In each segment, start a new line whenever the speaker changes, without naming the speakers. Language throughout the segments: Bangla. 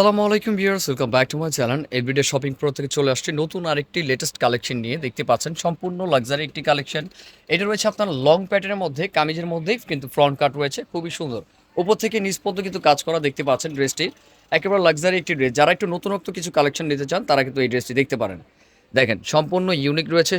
সালামু আলাইকুম viewers welcome back to my channel everyday shopping pro থেকে চলে আসছে নতুন আরেকটি লেটেস্ট কালেকশন নিয়ে। দেখতে পাচ্ছেন সম্পূর্ণ লাক্সারি একটি কালেকশন এটা রয়েছে আপনার লং প্যাটার্নের মধ্যে, কামিজের মধ্যেই কিন্তু ফ্রন্ট কাট রয়েছে, খুবই সুন্দর। উপর থেকে নিজ পর্যন্ত কিন্তু কাজ করা দেখতে পাচ্ছেন ড্রেসটি একেবারে লাক্সারি একটি ড্রেস যারা একটু নতুনত্ব কিছু কালেকশন নিতে চান, তারা কিন্তু এই ড্রেসটি দেখতে পারেন। দেখেন, সম্পূর্ণ ইউনিক রয়েছে।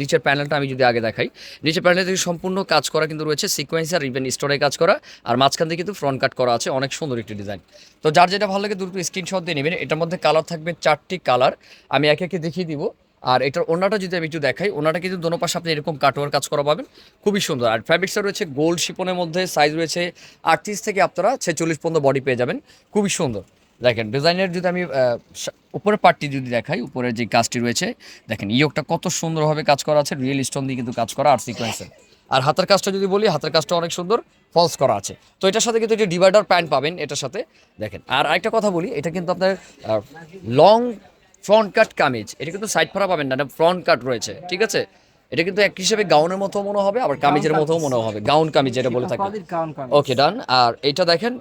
নিচের প্যানেলটা আমি যদি আগে দেখাই। নিচের প্যানেলে থেকে সম্পূর্ণ কাজ করা কিন্তু রয়েছে। সিকোয়েন্সার ইভেন স্টোরে কাজ করা। আর মাঝখান দিয়ে কিন্তু ফ্রন্ট কাট করা আছে। অনেক সুন্দর একটি ডিজাইন তো যার যেটা ভালো লাগে দ্রুত স্ক্রিনশট দিয়ে নেবেন। এটার মধ্যে কালার থাকবে চারটি কালার আমি একে একে দেখিয়ে দিব। আর এটার ওনাটা যদি আমি একটু দেখাই ওনাটা কিন্তু দোনো পাশে আপনি এরকম কাটোয়ার কাজ করা পাবেন। খুবই সুন্দর। আর ফ্যাব্রিক্সটা রয়েছে গোল্ড শিপনের মধ্যে। সাইজ রয়েছে আটত্রিশ থেকে আপনারা ছেচল্লিশ পর্যন্ত বডি পেয়ে যাবেন। খুবই সুন্দর। দেখেন ডিজাইনের যদি আমি উপরের পার্টটি যদি দেখাই, উপরের যে কাজটি রয়েছে, দেখেন ইয়োগটা কত সুন্দরভাবে কাজ করা আছে রিয়েল স্টোন দিয়ে কিন্তু কাজ করা আর সিকোয়েন্সের আর হাতের কাজটা যদি বলি, হাতের কাজটা অনেক সুন্দর ফলস করা আছে। তো এটার সাথে কিন্তু একটা ডিভাইডার প্যান্ট পাবেন এটার সাথে, দেখেন। আর আরেকটা কথা বলি, এটা কিন্তু আপনার লং ফ্রন্ট কাট কামিজ, এটা কিন্তু সাইড ফারা পাবেন না ফ্রন্ট কাট রয়েছে, ঠিক আছে? এটা কিন্তু এক হিসেবে গাউনের মতো মনে হবে আবার কামিজের মতো মনে হবে। গাউন কামিজ যেটা বলে থাকে। ওকে ডান আর এটা দেখেন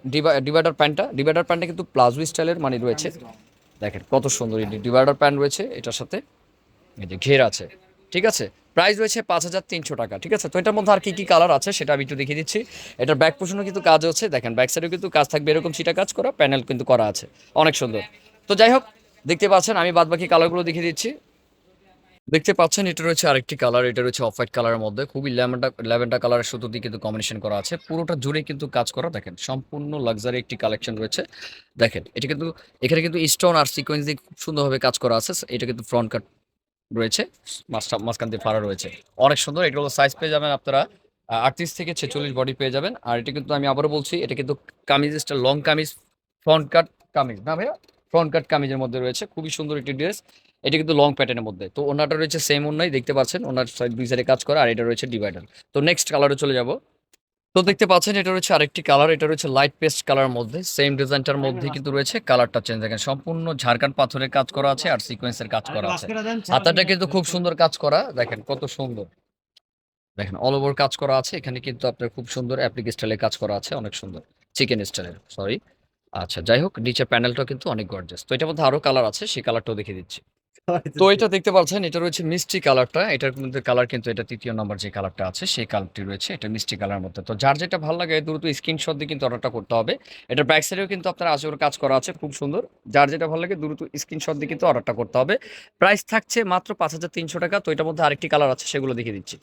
ডিভাইডার প্যান্টটা। ডিভাইডার প্যান্টটা কিন্তু প্লাজো স্টাইলের মানে রয়েছে। দেখেন কত সুন্দর এই ডিভাইডার প্যান্ট রয়েছে এটার সাথে এই যে ঘের আছে। ঠিক আছে? প্রাইস রয়েছে পাঁচ হাজার তিনশো টাকা। ঠিক আছে? তো এটার মধ্যে আর কি কি কালার আছে সেটা আমি একটু দেখিয়ে দিচ্ছি। এটার ব্যাক পোষণও কিন্তু কাজ হচ্ছে। দেখেন ব্যাক সাইডেও কিন্তু কাজ থাকবে এরকম সিটা কাজ করা প্যানেল কিন্তু করা আছে। অনেক সুন্দর। তো যাই হোক দেখতে পাচ্ছেন আমি বাদ বাকি কালারগুলো দেখিয়ে দিচ্ছি। দেখতে পাচ্ছেন, এটা রয়েছে আরেকটি কালার এটা রয়েছে অফ হোয়াইট কালারের মধ্যে। খুবই ল্যাভেন্ডা ল্যাভেন্ডা কালারের সুতো দিয়ে কিন্তু কম্বিনেশন করা আছে। পুরোটা জুড়ে কিন্তু কাজ করা, দেখেন, সম্পূর্ণ লাক্সারি একটি কালেকশন রয়েছে। দেখেন, এটা কিন্তু, এখানে কিন্তু স্টোন আর সিকোয়েন্স দিয়ে খুব সুন্দরভাবে কাজ করা আছে। এটা কিন্তু ফ্রন্ট কাট রয়েছে মাঝখান দিয়ে ফাড়া রয়েছে। অনেক সুন্দর, এগুলো সাইজ পেয়ে যাবেন আপনারা আটত্রিশ থেকে ছেচল্লিশ বডি পেয়ে যাবেন। আর এটা কিন্তু আমি আবারও বলছি, এটা কিন্তু kameez long kameez front cut kameez. না ভাইয়া? ফ্রন্ট কাট কামিজের মধ্যে রয়েছে। খুবই সুন্দর একটি ড্রেস এটা কিন্তু লং প্যাটার্নের মধ্যে। তো ওনাটা রয়েছে সেম ওনাই দেখতে পাচ্ছেন? ওনার সাইড দুই সাইডে কাজ করা আর এটা রয়েছে ডিভাইডার তো নেক্সট কালারে চলে যাব। তো দেখতে পাচ্ছেন এটা রয়েছে আরেকটি কালার এটা রয়েছে লাইট পেস্ট কালার মধ্যে। সেম ডিজাইনটার মধ্যে কিন্তু রয়েছে কালারটা চেঞ্জ দেখেন। সম্পূর্ণ ঝাড়খান্ড পাথরের কাজ করা আছে আর সিকোয়েন্সের কাজ করা আছে। হাতাটা কিন্তু খুব সুন্দর কাজ করা দেখেন কত সুন্দর। দেখেন অল ওভার কাজ করা আছে। এখানে কিন্তু আপনার খুব সুন্দর অ্যাপ্লিক স্টাইলে কাজ করা আছে অনেক সুন্দর। চিকেন স্টাইলের সরি আচ্ছা যাই হোক নিচের প্যানেলটা কিন্তু অনেক গর্জাস তো এটার মধ্যে আরও কালার আছে সেই কালারটাও দেখিয়ে দিচ্ছি। তো এটা দেখতে পাচ্ছেন এটা রয়েছে মিষ্টি কালারটা এটার মধ্যে কালার কিন্তু এটা তৃতীয় নম্বর যে কালারটা আছে সেই কালারটি রয়েছে এটা মিষ্টি কালার মধ্যে। তো যার যেটা ভালো লাগে দ্রুত স্ক্রিনশট দিয়ে কিন্তু অর্ডারটা করতে হবে। এটা ব্যাক সাইডেও কিন্তু আপনার আজকের কাজ করা আছে খুব সুন্দর। যার যেটা ভালো লাগে দ্রুত স্ক্রিনশট দিয়ে কিন্তু অর্ডারটা করতে হবে। প্রাইস থাকছে মাত্র পাঁচ হাজার তিনশো টাকা তো এটার মধ্যে আরেকটি কালার আছে সেগুলো দেখিয়ে দিচ্ছি।